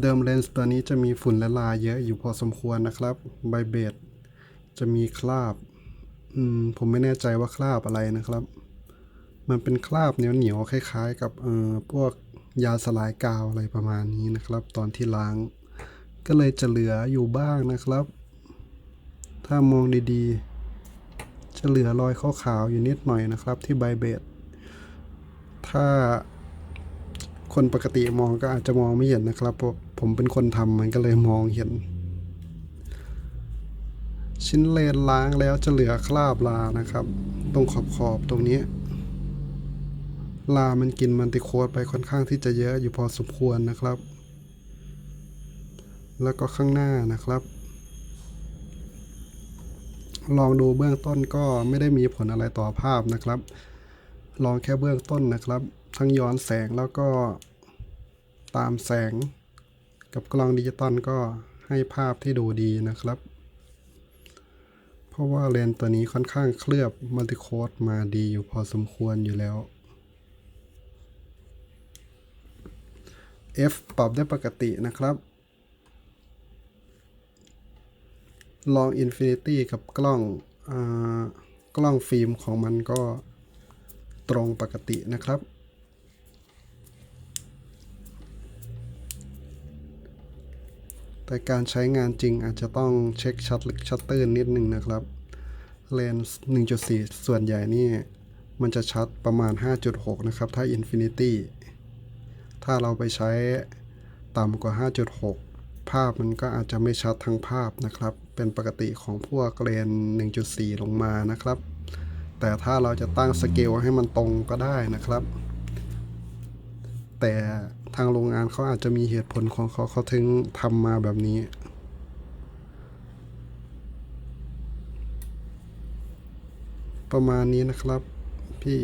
เดิมเลนส์ตัวนี้จะมีฝุ่นและลาเยอะอยู่พอสมควรนะครับใบเบดจะมีคราบอืมผมไม่แน่ใจว่าคราบอะไรนะครับ มันเป็นคราบเหนียวเหนียวๆคล้าย ๆ กับเอ่อพวกยาสลายกาวอะไรประมาณนี้นะครับ ตอนที่ล้าง ก็เลยจะเหลืออยู่บ้างนะครับ ถ้ามองดีๆ จะเหลือรอยขาวๆอยู่นิดหน่อยนะครับ ที่ใบเบดถ้า คนปกติมองก็อาจจะมองไม่เห็นนะครับเพราะผมเป็นคนทำมันก็เลยมองเห็น ชิ้นเลนล้างแล้วจะเหลือคราบลานะครับ ตรงขอบขอบๆตรงนี้ ลามันกินมันติโคดไปค่อนข้างที่จะเยอะอยู่พอสมควรนะครับ แล้วก็ข้างหน้านะครับ ลองดูเบื้องต้นก็ไม่ได้มีผลอะไรต่อภาพนะครับ ลองแค่เบื้องต้นนะครับ ทั้งย้อนแสงแล้วก็ตามแสง กับกล้องดิจิตอลก็ให้ภาพที่ดูดีนะครับ เพราะว่าเลนส์ตัวนี้ค่อนข้างเคลือบมัลติโคดมาดีอยู่พอสมควรอยู่แล้ว F ปรับได้ปกตินะครับลอง Infinity กับกล้องอกล้องฟิล์มของมันก็ตรงปกตินะครับ แต่การใช้งานจริงอาจจะต้องเช็คชัตชัตเตอร์นิดหนึ่งนะครับ เลนส์ 1.4 ส่วนใหญ่นี่ มันจะชัดประมาณ 5.6 นะครับ ถ้า Infinity ถ้าเราไปใช้ต่ำกว่า 5.6 ภาพมันก็อาจจะไม่ชัดทั้งภาพนะครับ เป็นปกติของพวกเลนส์ 1.4 ลงมานะครับ แต่ถ้าเราจะตั้งสเกลให้มันตรงก็ได้นะครับ แต่ทางโรงงานเขาอาจจะมีเหตุผลของเขาเขาถึงทำมาแบบนี้ ประมาณนี้นะครับพี่